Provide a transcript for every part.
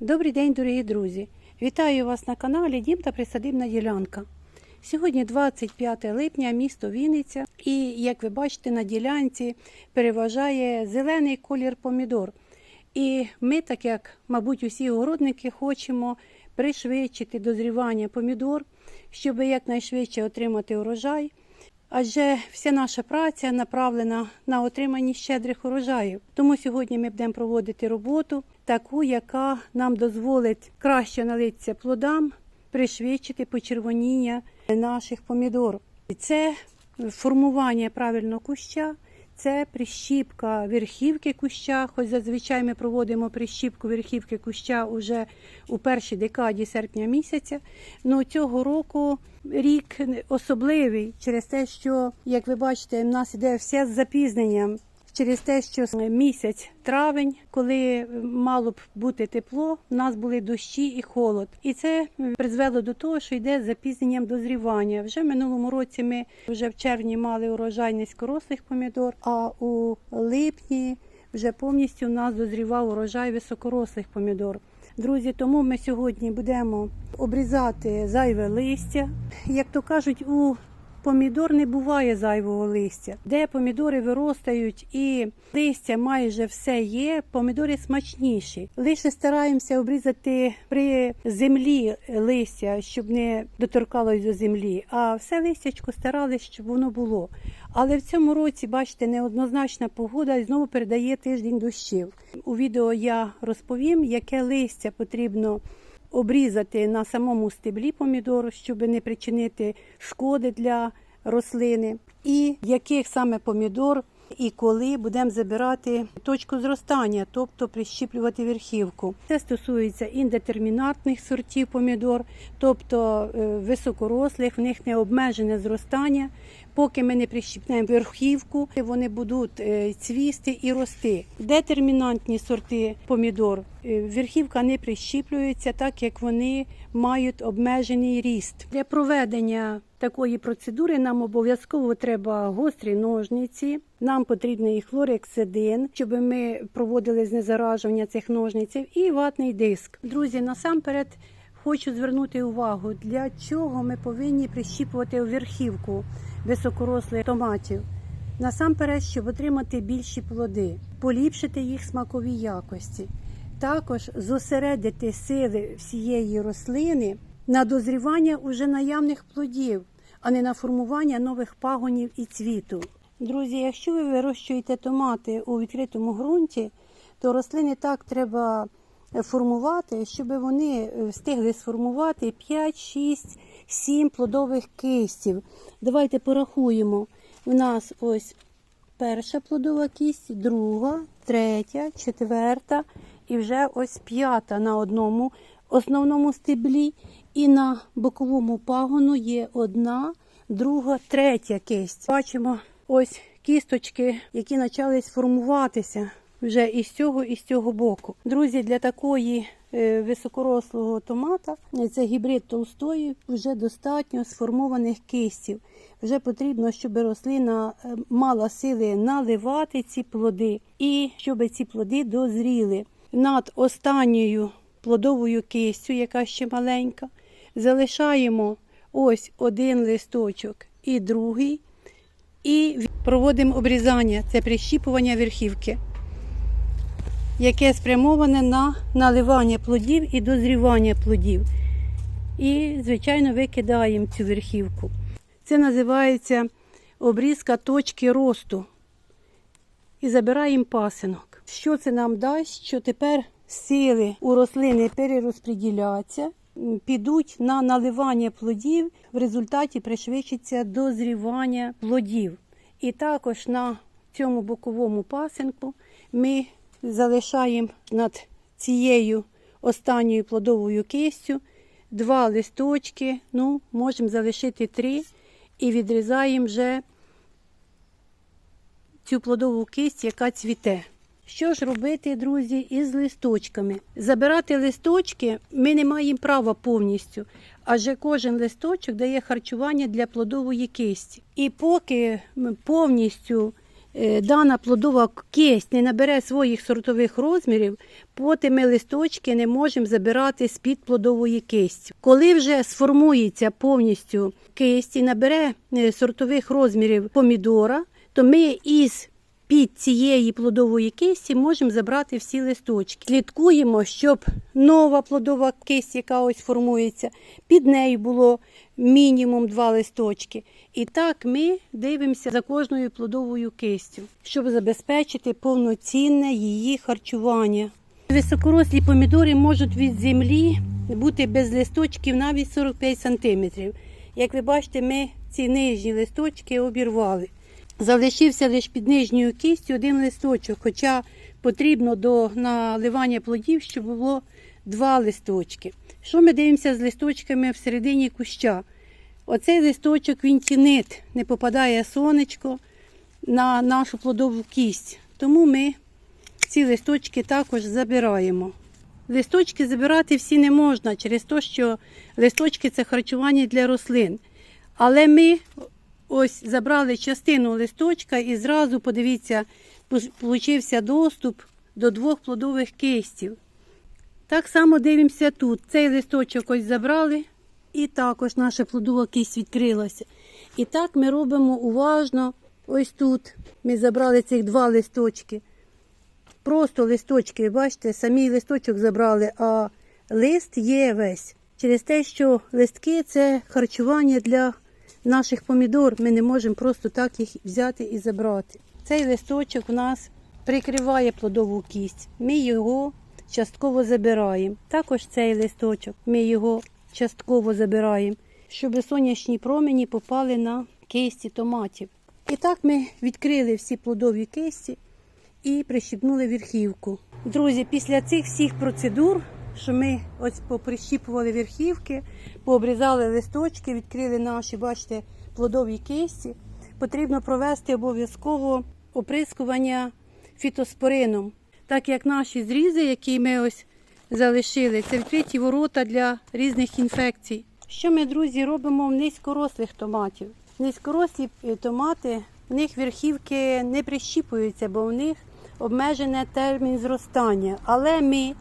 Добрий день, дорогі друзі! Вітаю вас на каналі Дім та Присадибна ділянка. Сьогодні 25 липня, місто Вінниця, і як ви бачите, на ділянці переважає зелений колір помідор. І ми, так як, мабуть, усі огородники, хочемо пришвидшити дозрівання помідор, щоб якнайшвидше отримати урожай. Адже вся наша праця направлена на отримання щедрих урожаїв. Тому сьогодні ми будемо проводити роботу, таку, яка нам дозволить краще налитися плодам, пришвидшити почервоніння наших помідор. І Це формування правильно куща, це прищіпка верхівки куща. Хоч зазвичай ми проводимо прищіпку верхівки куща уже у першій декаді серпня місяця. Ну цього року рік особливий через те, що, як ви бачите, в нас іде все з запізненням. Через те, що місяць травень, коли мало б бути тепло, в нас були дощі і холод, і це призвело до того, що йде з запізненням дозрівання. Вже в минулому році ми вже в червні мали урожай низькорослих помідор, а у липні вже повністю у нас дозрівав урожай високорослих помідор. Друзі, тому ми сьогодні будемо обрізати зайве листя. Як то кажуть, у помідор не буває зайвого листя. Де помідори виростають і листя майже все є, помідори смачніші. Лише стараємося обрізати при землі листя, щоб не доторкалось до землі. А все листячко старалися, щоб воно було. Але в цьому році, бачите, неоднозначна погода знову передає тиждень дощів. У відео я розповім, яке листя потрібно обрізати на самому стеблі помідору, щоб не причинити шкоди для рослини, і яких саме помідор і коли будемо забирати точку зростання, тобто прищіплювати верхівку. Це стосується індетермінатних сортів помідор, тобто е, високорослих, в них не обмежене зростання. Поки ми не прищіпнемо верхівку, вони будуть е, цвісти і рости. Детермінантні сорти помідор е, верхівка не прищіплюється, так як вони мають обмежений ріст. Для проведення такої процедури нам обов'язково треба гострі ножниці. Нам потрібний хлорексидин, щоб ми проводили знезаражування цих ножниців, і ватний диск. Друзі, насамперед хочу звернути увагу, для чого ми повинні прищіпувати верхівку високорослих томатів. Насамперед, щоб отримати більші плоди, поліпшити їх смакові якості, також зосередити сили всієї рослини на дозрівання уже наявних плодів, а не на формування нових пагонів і цвіту. Друзі, якщо ви вирощуєте томати у відкритому ґрунті, то рослини так треба формувати, щоб вони встигли сформувати 5, 6, 7 плодових кистів. Давайте порахуємо. У нас ось перша плодова кість, друга, третя, четверта і вже ось п'ята на одному основному стеблі. І на боковому пагону є одна, друга, третя кисть. Бачимо ось кісточки, які почали сформуватися вже із цього і з цього боку. Друзі, для такої е, високорослого томата е, це гібрид толстої, вже достатньо сформованих кистів. Вже потрібно, щоб рослина е, мала сили наливати ці плоди і щоб ці плоди дозріли. Над останньою плодовою кистю, яка ще маленька, залишаємо ось один листочок і другий, і проводимо обрізання, це прищіпування верхівки, яке спрямоване на наливання плодів і дозрівання плодів. І, звичайно, викидаємо цю верхівку. Це називається обрізка точки росту. І забираємо пасинок. Що це нам дасть? Що тепер сили у рослини перерозподіляться, підуть на наливання плодів, в результаті пришвидшиться дозрівання плодів. І також на цьому боковому пасинку ми залишаємо над цією останньою плодовою кистю два листочки, ну, можемо залишити три, і відрізаємо вже цю плодову кисть, яка цвіте. Що ж робити, друзі, із листочками? Забирати листочки ми не маємо права повністю, адже кожен листочок дає харчування для плодової кисті. І поки повністю дана плодова кисть не набере своїх сортових розмірів, поти ми листочки не можемо забирати з-під плодової кисті. Коли вже сформується повністю кисть і набере е, сортових розмірів помідора, то ми із під цієї плодової кисті можемо забрати всі листочки. Слідкуємо, щоб нова плодова кисть, яка ось формується, під нею було мінімум два листочки. І так ми дивимося за кожною плодовою кистю, щоб забезпечити повноцінне її харчування. Високорослі помідори можуть від землі бути без листочків навіть 45 см. Як ви бачите, ми ці нижні листочки обірвали. Залишився лише під нижньою кістю один листочок, хоча потрібно до наливання плодів, щоб було два листочки. Що ми дивимося з листочками всередині куща? Оцей листочок він тінит, не попадає сонечко на нашу плодову кість. Тому ми ці листочки також забираємо. Листочки забирати всі не можна через те, що листочки це харчування для рослин. Але ми ось забрали частину листочка і зразу, подивіться, получився доступ до двох плодових кистів. Так само дивимося тут. Цей листочок ось забрали, і також наша плодова кисть відкрилася. І так ми робимо уважно. Ось тут ми забрали цих два листочки. Просто листочки, бачите, самі листочок забрали, а лист є весь. Через те, що листки це харчування для наших помідор. Ми не можемо просто так їх взяти і забрати. Цей листочок у нас прикриває плодову кість. Ми його частково забираємо. Також цей листочок ми його частково забираємо, щоб сонячні промені попали на кисті томатів. І так ми відкрили всі плодові кисті і прищіпнули верхівку. Друзі, після цих всіх процедур, що ми ось поприщіпували верхівки, пообрізали листочки, відкрили наші, бачите, плодові кисті, потрібно провести обов'язково оприскування фітоспорином, так як наші зрізи, які ми ось залишили, це відкриті ворота для різних інфекцій. Що ми, друзі, робимо в низькорослих томатів? Низькорослі е, томати, в них верхівки не прищіпуються, бо в них обмежений термін зростання. Але ми,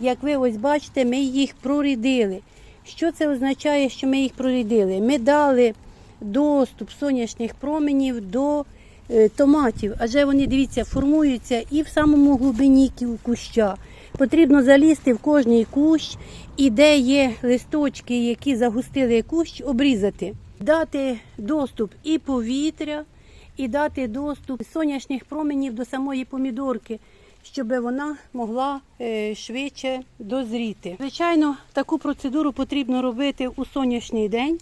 як ви ось бачите, ми їх прорідили. Що це означає, що ми їх прорідили? Ми дали доступ сонячних променів до е, томатів, адже вони, дивіться, формуються і в самому глибині куща. Потрібно залізти в кожний кущ, і де є листочки, які загустили кущ, обрізати, дати доступ і повітря, і дати доступ сонячних променів до самої помідорки, щоб вона могла е, швидше дозріти. Звичайно, таку процедуру потрібно робити у сонячний день.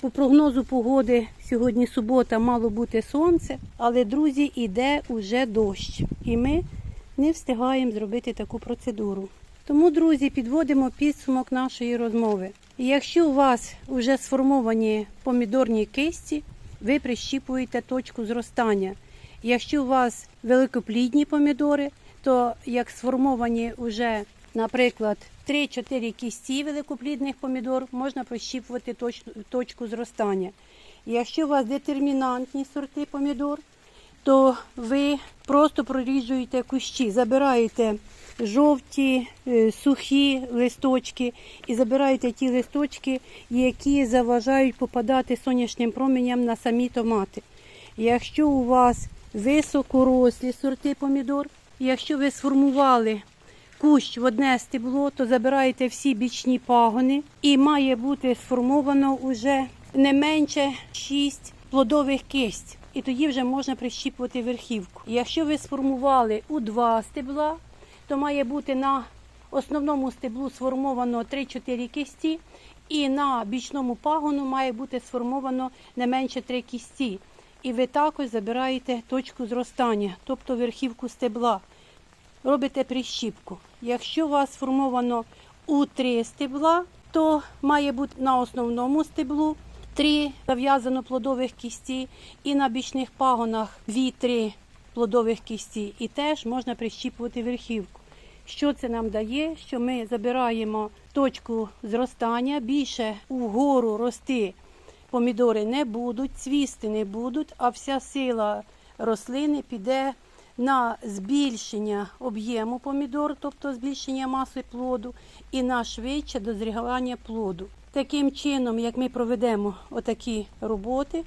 По прогнозу погоди сьогодні субота мало бути сонце, але друзі, іде уже дощ, і ми не встигаємо зробити таку процедуру. Тому, друзі, підводимо підсумок нашої розмови. Якщо у вас вже сформовані помідорні кисті, ви прищіпуєте точку зростання. Якщо у вас великоплідні помідори, то як сформовані вже, наприклад, 3-4 кісті великоплідних помідор, можна прищіпувати точ- точку зростання. Якщо у вас детермінантні сорти помідор, то ви просто проріджуєте кущі, забираєте жовті, е, сухі листочки і забираєте ті листочки, які заважають попадати сонячним променям на самі томати. Якщо у вас високорослі сорти помідор, якщо ви сформували кущ в одне стебло, то забираєте всі бічні пагони і має бути сформовано уже не менше 6 плодових кисть. І тоді вже можна прищіпувати верхівку. Якщо ви сформували у два стебла, то має бути на основному стеблу сформовано 3-4 кисті, і на бічному пагону має бути сформовано не менше 3 кісті. І ви також забираєте точку зростання, тобто верхівку стебла. Робите прищіпку. Якщо у вас сформовано у три стебла, то має бути на основному стеблу три зав'язано плодових кісті і на бічних пагонах дві-три плодових кісті. І теж можна прищіпувати верхівку. Що це нам дає? Що ми забираємо точку зростання, більше угору рости помідори не будуть, цвісти не будуть, а вся сила рослини піде на збільшення об'єму помідор, тобто збільшення маси плоду, і на швидше дозрівання плоду. Таким чином, як ми проведемо отакі роботи,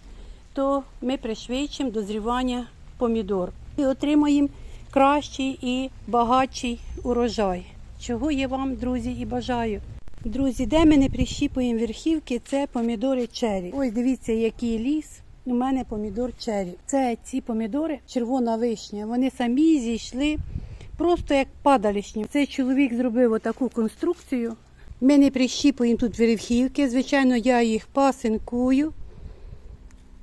то ми пришвидшимо дозрівання помідор і отримаємо кращий і багатший урожай. Чого я вам, друзі, і бажаю. Друзі, де ми не прищіпуємо верхівки, це помідори чері. Ось дивіться, який ліс. У мене помідор чері. Це ці помідори, червона вишня. Вони самі зійшли просто як падалішні. Цей чоловік зробив отаку конструкцію. Ми не прищіпуємо тут верхівки. Звичайно, я їх пасинкую.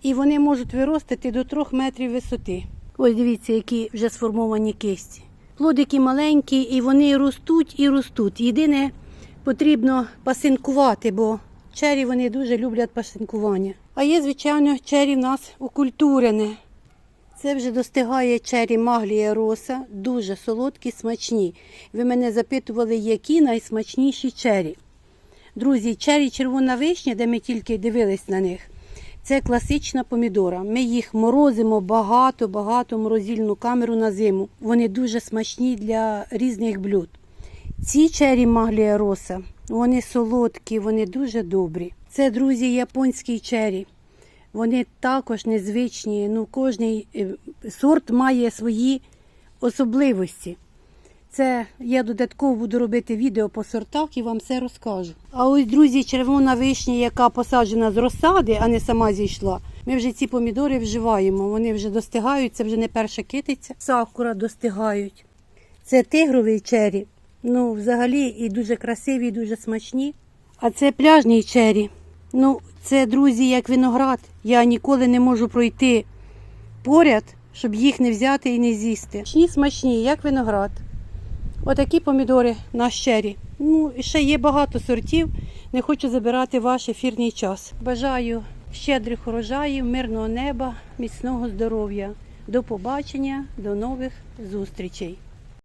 І вони можуть виростити до 3 метрів висоти. Ось дивіться, які вже сформовані кисті. Плодики маленькі, і вони ростуть і ростуть. Єдине, потрібно пасинкувати, бо чері вони дуже люблять пасинкування. А є, звичайно, чері в нас укультурене. Це вже достигає чері Маглія Роса, дуже солодкі, смачні. Ви мене запитували, які найсмачніші чері. Друзі, чері червона вишня, де ми тільки дивились на них, це класична помідора. Ми їх морозимо багато, багато в морозильну камеру на зиму. Вони дуже смачні для різних блюд. Ці чері Маглія Роса, вони солодкі, вони дуже добрі. Це, друзі, японські чері. Вони також незвичні. Ну, кожний е, сорт має свої особливості. Це я додатково буду робити відео по сортах і вам все розкажу. А ось, друзі, червона вишня, яка посаджена з розсади, а не сама зійшла. Ми вже ці помідори вживаємо. Вони вже достигають, це вже не перша китиця. Сакура достигають. Це тигровий чері. Ну, взагалі, і дуже красиві, і дуже смачні. А це пляжні чері. Ну, це, друзі, як виноград. Я ніколи не можу пройти поряд, щоб їх не взяти і не з'їсти. Смачні, смачні, як виноград. Отакі помідори на щері. Ну, ще є багато сортів. Не хочу забирати ваш ефірний час. Бажаю щедрих урожаїв, мирного неба, міцного здоров'я. До побачення, до нових зустрічей.